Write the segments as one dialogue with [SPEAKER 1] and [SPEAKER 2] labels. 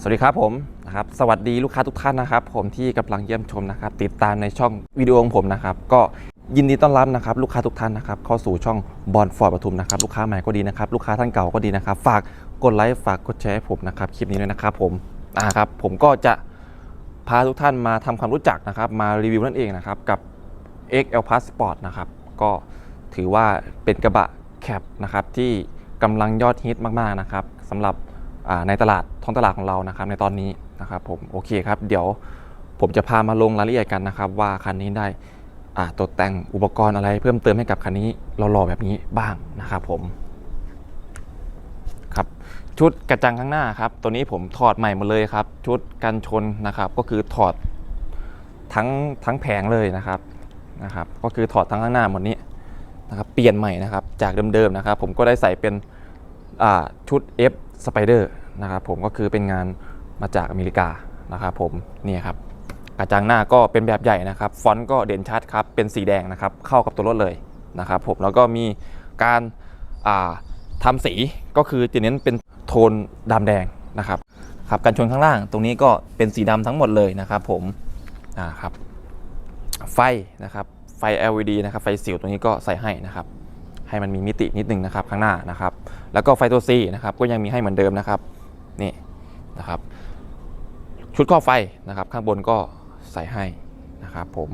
[SPEAKER 1] สวัสดีครับผมนะครับสวัสดีลูกค้าทุกท่านนะครับ ผมที่กำลังเยี่ยมชมนะครับ ติดตามในช่องวิดีโอของผมนะครับ ก็ยินดีต้อนรับนะครับลูกค้าทุกท่านนะครับเข้าสู่ช่องบอลฟอร์ดปทุมนะครับลูกค้าใหม่ก็ดีนะครับลูกค้าท่านเก่าก็ดีนะครับ ฝากกดไลค์ฝากกดแชร์ให้ผมนะครับคลิปนี้ด้วยนะครับผมอ่าครับผมก็จะพาทุกท่านมาทำความรู้จักนะครับ มารีวิวนั่นเองนะครับกับ XL Plus Sport นะครับก็ถือว่าเป็นกระบะแคปนะครับที่กำลังยอดฮิตมากๆนะครับสำหรับ ในตลาดท้องตลาดของเรานะครับในตอนนี้นะครับผมโอเคครับ เดี๋ยวผมจะพามาลงรายละเอียดกันนะครับ ว่าคันนี้ได้อ่าตกแต่งอุปกรณ์อะไรเพิ่มเติมให้กับคันนี้หล่อแบบนี้บ้างนะครับผมครับชุดกระจังข้างหน้าครับ ตัวนี้ผมถอดใหม่หมดเลยครับ ชุดกันชนนะครับ ก็คือถอดทั้งทั้งแผงเลยนะครับนะครับ ก็คือถอดทั้งข้างหน้าหมดนี้นะครับ เปลี่ยนใหม่นะครับ จากเดิมๆนะครับ ผมก็ได้ใส่เป็นชุด F อ่าชุด F Spider นะครับผมก็คือเป็นงานมาจากอเมริกานะครับผมนี่ครับกระจังหน้าก็เป็นแบบใหญ่นะครับ ฟอนต์ก็เด่นชัดครับ เป็นสีแดงนะครับ เข้ากับตัวรถเลยนะครับผมแล้วก็มีการาทำสีก็คือจะเน้นเป็นโทนดำแดงนะครับครับกันชนข้างล่างตรงนี้ก็เป็นสีดำทั้งหมดเลยนะครับผมอ่าครับไฟนะครับไฟ LED นะครับไฟสิวตรงนี้ก็ใส่ให้นะครับ ให้มันมีมิตินิดนึงนะครับข้างหน้านะครับ แล้วก็ไฟตัว C นะครับก็ยังมีให้เหมือนเดิมนะครับนี่นะครับชุดข้อไฟนะครับข้างบนก็ใส่ให้นะครับผม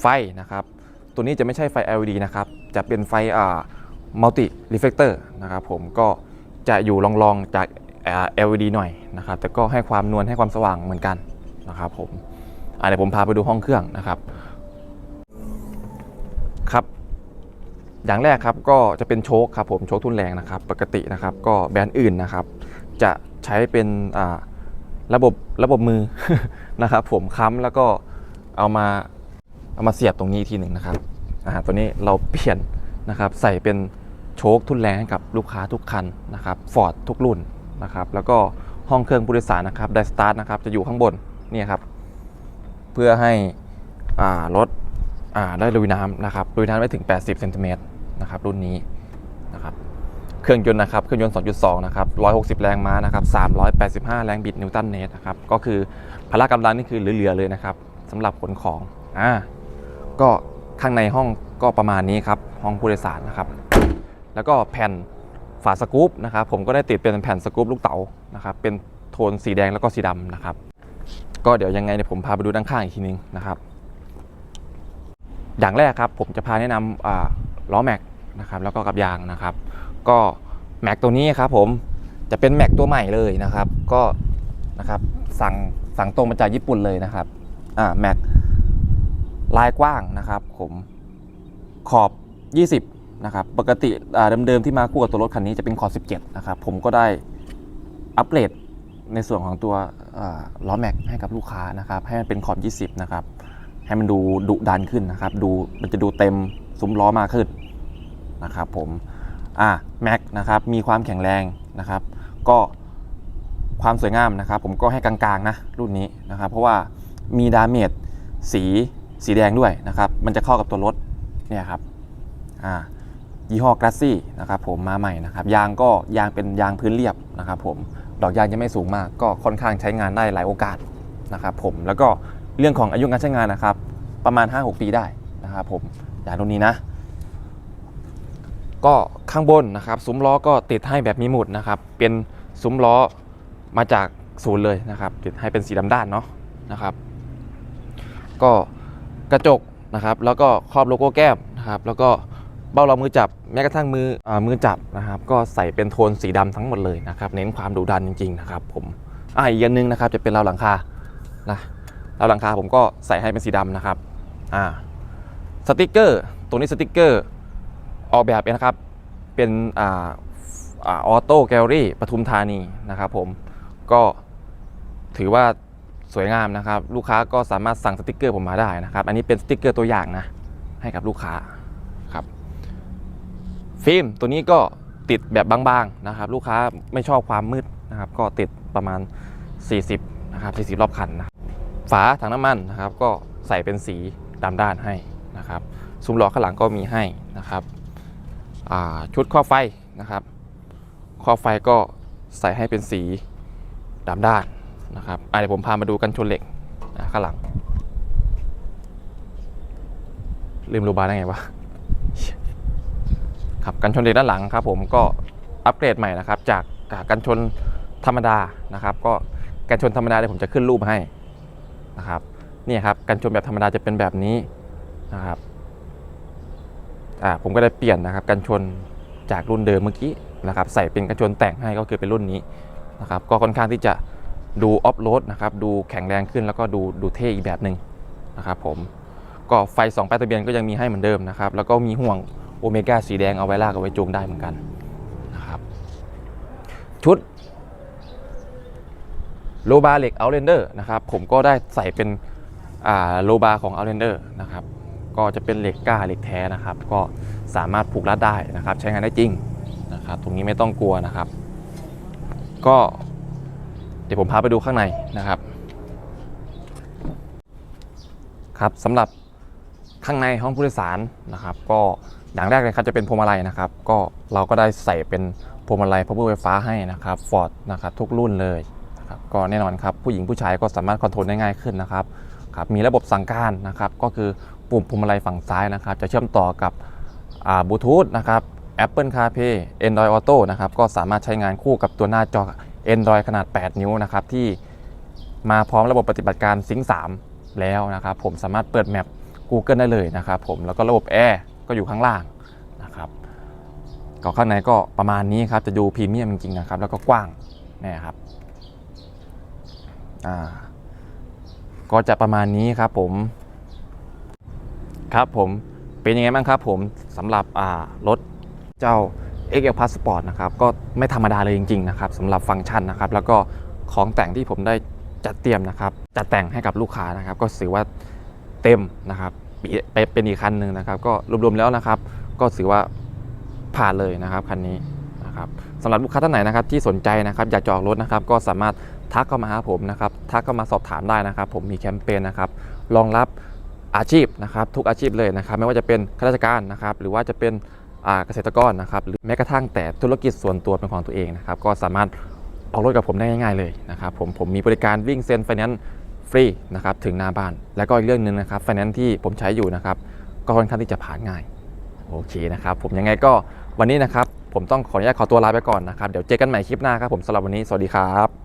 [SPEAKER 1] ไฟนะครับตัวนี้จะไม่ใช่ไฟ LED นะครับจะเป็นไฟอ่ามัลติรีเฟกเตอร์นะครับผมก็จะอยู่รองๆจากอ่า LED หน่อยนะครับแต่ก็ให้ความนวลให้ความสว่างเหมือนกันนะครับผมอ่าเดี๋ยวผมพาไปดูห้องเครื่องนะครับ อย่างแรกครับก็จะเป็นโชคครับผมโชคทุนแรงนะครับ ปกตินะครับก็แบรนด์อื่นนะครับ จะใช้เป็นระบบระบบมือนะครับ ผมค้ำแล้วก็เอามาเอามาเสียบตรงนี้ทีหนึ่งนะครับอ่าตัวนี้เราเปลี่ยนนะครับใส่เป็นโชคทุนแรงให้กับลูกค้าทุกคันนะครับฟอร์ดทุกรุ่นนะครับแล้วก็ห้องเครื่องผู้โดยสารนะครับไดสตาร์ทนะครับจะอยู่ข้างบนนี่ครับเพื่อให้อ่ารถอ่าได้ลุยน้ำนะครับลุยน้ำได้ถึง 80 เซนติเมตร นะครับรุ่นนี้นะครับเครื่องยนต์นะครับเครื่องยนต์ 2.2 นะครับ 160 แรงม้านะครับ 385 แรงบิดนิวตันเมตรนะครับก็คือพละกำลังนี่คือเหลือๆเลยนะครับสำหรับขนของอ่าก็ข้างในห้องก็ประมาณนี้ครับห้องผู้โดยสารนะครับ แล้วก็แผ่นฝาสกู๊ปนะครับผมก็ได้ติดเป็นแผ่นสกู๊ปลูกเต๋านะครับเป็นโทนสีแดงแล้วก็สีดำนะครับ ก็เดี๋ยวยังไงเนี่ยผมพาไปดูด้านข้างอีกทีนึงนะครับ อย่างแรกครับผมจะพาแนะนำอ่า ล้อแม็กนะครับแล้วก็กับยางนะครับ ก็แม็กตัวนี้ครับผมจะเป็นแม็กตัวใหม่เลยนะครับ ก็นะครับสั่งสั่งตรงมาจากญี่ปุ่นเลยนะครับอ่าแม็กลายกว้างนะครับ ผมขอบ 20 นะครับ ปกติเดิมๆที่มาคู่กับตัวรถคันนี้จะเป็นขอบ 17 นะครับ ผมก็ได้อัปเกรดในส่วนของตัวล้อแม็กให้กับลูกค้านะครับ ให้มันเป็นขอบ 20 นะครับ ให้มันดูดุดันขึ้นนะครับ ดูมันจะดูเต็ม ซุ้มล้อมากขึ้นนะครับผมอะแม็กนะครับมีความแข็งแรงนะครับ ก็ความสวยงามนะครับ ผมก็ให้กลางๆนะรุ่นนี้นะครับ เพราะว่ามีดาเมจสีสีแดงด้วยนะครับ มันจะเข้ากับตัวรถเนี่ยครับอ่ายี่ห้อกราซี่นะครับผมมาใหม่นะครับยางก็ยางเป็นยางพื้นเรียบนะครับ ผมดอกยางยังไม่สูงมาก ก็ค่อนข้างใช้งานได้หลายโอกาสนะครับ ผมแล้วก็เรื่องของอายุการใช้งานนะครับ ประมาณ 5-6 ปีได้นะครับผม ย่างรุ่นนี้นะ ก็ข้างบนนะครับซุ้มล้อก็ติดให้แบบมีหมุดนะครับ เป็นซุ้มล้อมาจากศูนย์เลยนะครับ ติดให้เป็นสีดำด้านเนาะนะครับ ก็กระจกนะครับ แล้วก็ครอบโลโก้แก้มนะครับ แล้วก็เบ้ารองมือจับแม้กระทั่งมืออามือจับนะครับ ก็ใส่เป็นโทนสีดำทั้งหมดเลยนะครับ เน้นความดุดันจริง ๆ นะครับ ผมอ่าอีกอันหนึงนะครับจะเป็นราวหลังคานะแล้วหลังคาผมก็ใส่ให้เป็นสีดำนะครับอ่า สติกเกอร์ตัวนี้สติกเกอร์ออกแบบเองนะครับ เป็นอ่าอออโต้แกลลี่ปทุมธานีนะครับผมก็ถือว่าสวยงามนะครับ ลูกค้าก็สามารถสั่งสติกเกอร์ผมมาได้นะครับ อันนี้เป็นสติกเกอร์ตัวอย่างนะให้กับลูกค้าครับฟิล์มตัวนี้ก็ติดแบบบางๆนะครับ ลูกค้าไม่ชอบความมืดนะครับ ก็ติดประมาณ 40นะครับ40 รอบคันนะฝาถังน้ำมันนะครับ ก็ใส่เป็นสีดำด้านให้ นะครับซุ้มล้อข้างหลังก็มีให้นะครับชุดข้อไฟนะครับ ข้อไฟก็ใส่ให้เป็นสีดำด้านนะครับเดี๋ยวผมพามาดูกันชนเหล็กข้างหลัง ลืมรูบาร์ได้ไงวะครับกันชนเหล็กด้านหลังครับ ผมก็อัปเกรดใหม่นะครับ จากกันชนธรรมดานะครับ ก็กันชนธรรมดาเดี๋ยวผมจะขึ้นรูปให้นะครับนี่ครับกันชนแบบธรรมดาจะเป็นแบบนี้ นะครับอ่าผมก็ได้เปลี่ยนนะครับกันชนจากรุ่นเดิมเมื่อกี้นะครับ ใส่เป็นกันชนแต่งให้ก็คือเป็นรุ่นนี้นะครับ ก็ค่อนข้างที่จะดูออฟโรดนะครับ ดูแข็งแรงขึ้นแล้วก็ดูดูเท่อีกแบบหนึ่งนะครับผมก็ไฟ2ป้ายทะเบียนก็ยังมีให้เหมือนเดิมนะครับ แล้วก็มีห่วงโอเมก้าสีแดงเอาไว้ลากเอาไว้จูงได้เหมือนกันนะครับ ชุดโลบาเหล็กเอาเรนเดอร์นะครับ ผมก็ได้ใส่เป็นโลบาของเอาเรนเดอร์นะครับ ก็จะเป็นเหล็กกล้าเหล็กแท้นะครับ ก็สามารถผูกรัดได้นะครับ ใช้งานได้จริงนะครับ ตรงนี้ไม่ต้องกลัวนะครับ ก็เดี๋ยวผมพาไปดูข้างในนะครับ ครับสำหรับข้างในห้องผู้โดยสารนะครับ ก็อย่างแรกเลยครับจะเป็นพวงมาลัยนะครับ ก็เราก็ได้ใส่เป็นพวงมาลัยพาวเวอร์ไฟฟ้าให้นะครับฟอร์ดนะครับทุกรุ่นเลยนะครับก็แน่นอนครับผู้หญิงผู้ชายก็สามารถคอนโทรลได้ง่ายขึ้นนะครับครับมีระบบสั่งการนะครับ ก็คือ ปุ่มพวงมาลัยฝั่งซ้ายนะครับ จะเชื่อมต่อกับบลูทูธนะครับ Apple CarPlay Android Auto นะครับ ก็สามารถใช้งานคู่กับตัวหน้าจอ Android ขนาด 8 นิ้วนะครับ ที่มาพร้อมระบบปฏิบัติการ Sync 3แล้วนะครับ ผมสามารถเปิดแมป Google ได้เลยนะครับผมแล้วก็ระบบแอร์ก็อยู่ข้างล่างนะครับก็ข้างในก็ประมาณนี้ครับ จะดูพรีเมียมจริงๆนะครับ แล้วก็กว้างนี่ครับก็จะประมาณนี้ครับผม ครับผมเป็นยังไงบ้างครับผมสำหรับรถเจ้า XL Passport นะครับก็ไม่ธรรมดาเลยจริงๆนะครับสำหรับฟังก์ชันนะครับ แล้วก็ของแต่งที่ผมได้จัดเตรียมนะครับจัดแต่งให้กับลูกค้านะครับ ก็ถือว่าเต็มนะครับไปเป็นอีกคันหนึ่งนะครับ ก็รวมๆแล้วนะครับ ก็ถือว่าผ่านเลยนะครับคันนี้นะครับสำหรับลูกค้าท่านไหนนะครับ ที่สนใจนะครับอยากจออกรถนะครับ ก็สามารถทักเข้ามาหาผมนะครับ ทักเข้ามาสอบถามได้นะครับ ผมมีแคมเปญนะครับรองรับ อาชีพนะครับทุกอาชีพเลยนะครับไม่ว่าจะเป็นข้าราชการนะครับหรือว่าจะเป็นเกษตรกรนะครับหรือแม้กระทั่งแต่ธุรกิจส่วนตัวเป็นของตัวเองนะครับก็สามารถออกรถกับผมได้ง่ายๆเลยนะครับผมผมมีบริการวิ่งเซ็นไฟแนนซ์ฟรีนะครับถึงหน้าบ้าน แล้วก็อีกเรื่องหนึ่งนะครับไฟแนนซ์ที่ผมใช้อยู่นะครับก็ค่อนข้างที่จะผ่านง่ายโอเคนะครับผมยังไงก็วันนี้นะครับผมต้องขออนุญาตขอตัวลาไปก่อนนะครับเดี๋ยวเจอกันใหม่คลิปหน้าครับผมสำหรับวันนี้สวัสดีครับ